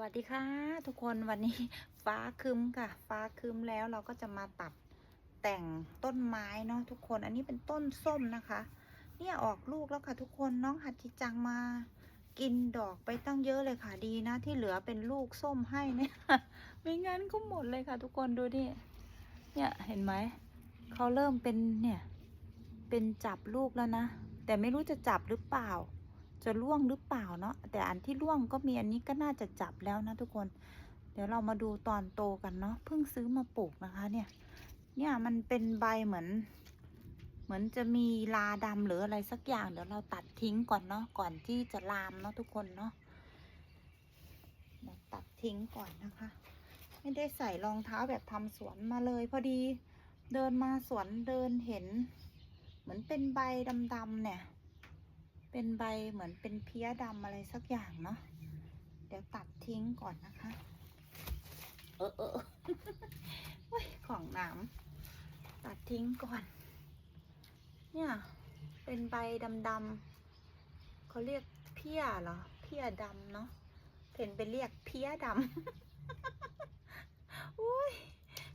วัสดีค่ะ ทุกคนวันนี้ฟ้าครึ้มค่ะ ฟ้าครึ้มแล้วเราก็จะมาตัดแต่งต้นไม้เนาะทุกคนอันนี้เป็นต้นส้มนะคะ เนี่ยออกลูกแล้วค่ะ ทุกคนน้องหัดจิจังมา กินดอกไปตั้งเยอะเลยค่ะดีนะ ที่เหลือเป็นลูกส้มให้เนี่ยไม่งั้นก็หมดเลยค่ะ ทุกคนดูดิเนี่ยเห็นไหมเขาเริ่มเป็นเนี่ยเป็นจับลูกแล้วนะ แต่ไม่รู้จะจับหรือเปล่า จะล่วงหรือเปล่าเนาะแต่อันที่ล่วงก็มีอันนี้ก็น่าจะจับแล้วนะทุกคน เดี๋ยวเรามาดูตอนโตกันเนาะเพิ่งซื้อมาปลูกนะคะเนี่ย เนี่ยมันเป็นใบเหมือน เหมือนจะมีลาดำหรืออะไรสักอย่างเดี๋ยวเราตัดทิ้งก่อนเนาะก่อนที่จะลามเนาะทุกคนเนาะตัดทิ้งก่อนนะคะ ไม่ได้ใส่รองเท้าแบบทำสวนมาเลย พอดีเดินมาสวนเดินเห็น เหมือนเป็นใบดำๆเนี่ย เป็นใบเหมือนเป็นเพี้ยดำอะไรสักอย่างเนาะ เดี๋ยวตัดทิ้งก่อนนะคะ เออเออเว้ยของหนามตัดทิ้งก่อน เนี่ย เป็นใบดำๆเขาเรียกเพี้ยเหรอ เพี้ยดำเนาะเห็นไปเรียกเพี้ยดำอุ้ย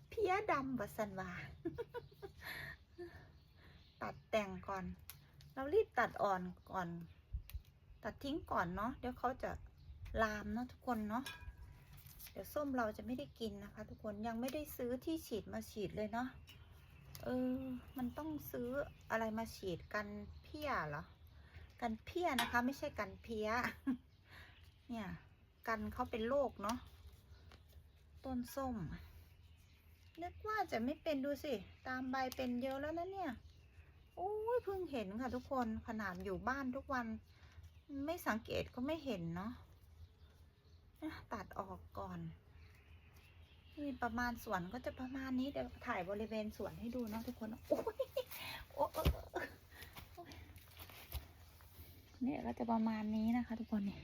เพี้ยดำบัสันวาตัดแต่งก่อน เรารีบตัดอ่อนก่อน ตัดทิ้งก่อนเนาะเดี๋ยวเขาจะลามเนาะทุกคนเนาะเดี๋ยวส้มเราจะไม่ได้กินนะคะ ทุกคนยังไม่ได้ซื้อที่ฉีดมาฉีดเลยเนาะเออ มันต้องซื้ออะไรมาฉีดกันเพี้ยเหรอ กันเพี้ยนะคะ ไม่ใช่กันเพี้ย เนี่ย กันเขาเป็นโรคเนาะ ต้นส้มนึกว่าจะไม่เป็นดูสิ ตามใบเป็นเยอะแล้วนะเนี่ย อ้ยเพิ่งเห็นค่ะทุกคนขนาดอยู่บ้านทุกวัน ไม่สังเกตก็ไม่เห็นเนาะตัดออกก่อน นี่ประมาณสวนก็จะประมาณนี้เดี๋ยวถ่ายบริเวณสวนให้ดูเนาะทุกคนโอ้ยโอ้เนี่ยก็จะประมาณนี้นะคะ ทุกคนเนี่ย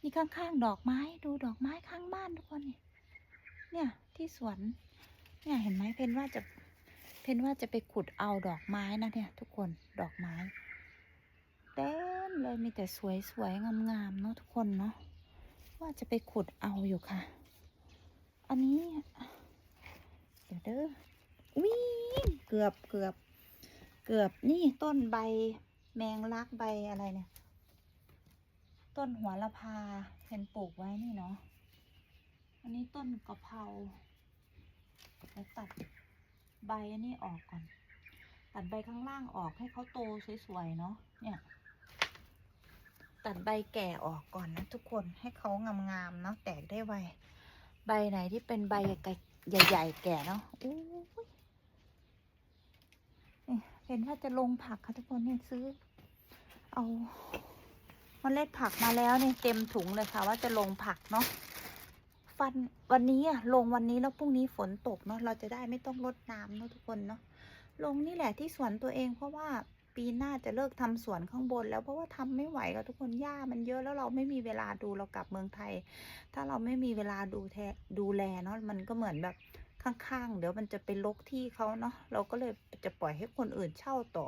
นี่ข้างๆดอกไม้ดูดอกไม้ข้างบ้านทุกคนเนี่ยเนี่ยที่สวน เนี่ยเห็นไหมเพนว่าจะ เพนว่าจะไปขุดเอาดอกไม้นะเนี่ย ทุกคนดอกไม้เต็มเลยมีแต่สวยๆงามๆเนาะทุกคนเนาะว่าจะไปขุดเอาอยู่ค่ะ อันนี้ เดี๋ยวเด้อวิ่งเกือบเกือบเกือบนี่ต้นใบแมงลักใบอะไรเนี่ย ต้นหัวละพาเพนปลูกไว้นี่เนาะอันนี้ต้นกะเพราเดี๋ยวตัด ใบอันนี้ออกก่อน ตัดใบข้างล่างออกให้เขาโตสวยๆเนาะเนี่ยตัดใบแก่ออกก่อนนะทุกคนให้เขางามๆเนาะแตกได้ไวใบไหนที่เป็นใบใหญ่ๆแก่เนาะอู้ยเห็นว่าจะลงผักค่ะทุกคนเนี่ยซื้อ เอาเมล็ดผักมาแล้วเนี่ยเต็มถุงเลยค่ะว่าจะลงผักเนาะ ฟันวันนี้อะลงวันนี้แล้วพรุ่งนี้ฝนตกเนาะเราจะได้ไม่ต้องรดน้ำเนาะทุกคนเนาะลงนี่แหละที่สวนตัวเองเพราะว่าปีหน้าจะเลิกทำสวนข้างบน แล้วเพราะว่าทำไม่ไหวกับทุกคนหญ้ามันเยอะแล้วเราไม่มีเวลาดูเรากลับเมืองไทย ถ้าเราไม่มีเวลาดูแทดูแลเนาะมันก็เหมือนแบบข้างๆ เดี๋ยวมันจะไปลกที่เขาเนาะเราก็เลยจะปล่อยให้คนอื่นเช่าต่อ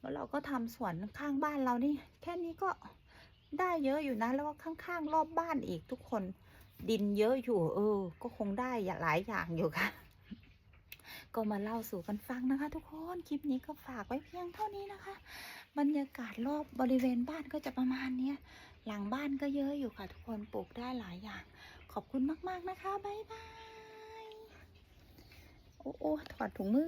แล้วเราก็ทำสวนข้างบ้านเรานี่แค่นี้ก็ได้เยอะอยู่นะแล้วก็ข้างๆ รอบบ้านอีกทุกคน ดินเยอะอยู่ เออ ก็คงได้หลายอย่างอยู่ค่ะ ก็มาเล่าสู่กันฟังนะคะ ทุกคนคลิปนี้ก็ฝากไว้เพียงเท่านี้นะคะ บรรยากาศรอบบริเวณบ้านก็จะประมาณเนี้ยหลังบ้านก็เยอะอยู่ค่ะ ทุกคนปลูกได้หลายอย่าง ขอบคุณมาก ๆนะคะบ๊ายบายโอ้โอ้ถอดถุงมือ